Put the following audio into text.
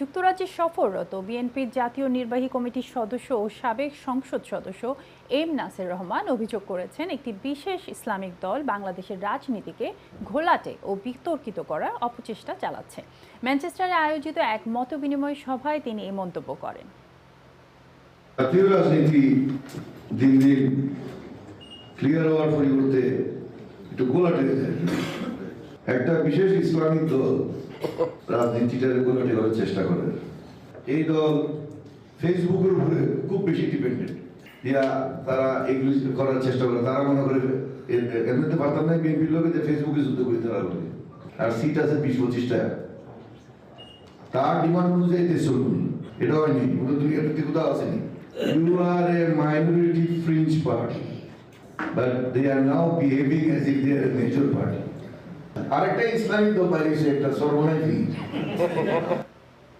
যুক্তরাজ্যে সফররত বিএনপির জাতীয় নির্বাহী কমিটির সদস্য ও সাবেক সংসদ সদস্য এম নাসির রহমান অভিযোগ করেছেন, একটি বিশেষ ইসলামিক দল বাংলাদেশের রাজনীতিকে ঘোলাটে ও বিতর্কিত করার অপচেষ্টা চালাচ্ছে। ম্যানচেস্টারে আয়োজিত এক মতবিনিময় সভায় তিনি এই মন্তব্য করেন। জাতীয় রাজনীতি দিন দিন ক্লিয়ার হওয়ার পরিবর্তে একটু একটা বিশেষ ইসলামিক দল রাজনীতিটাকে গোলাটে করার চেষ্টা করে। এই দল ফেসবুকের উপরে খুব বেশি ডিপেন্ডেন্ট তারা এগুলি করার চেষ্টা করে তারা মনে করে এমনিতে পারতাম না লোকে যে ফেসবুকে যুদ্ধ করে তারা আর সিট আছে বিশ পঁচিশটা তার ডিমান্ড অনুযায়ী দেশ চলুন এটা হয়নি। কোথাও আসেনি you are a minority fringe party but they are now behaving as if they are major party আরেকটা ইসলামী বাইরে এসে একটা সর্বনাই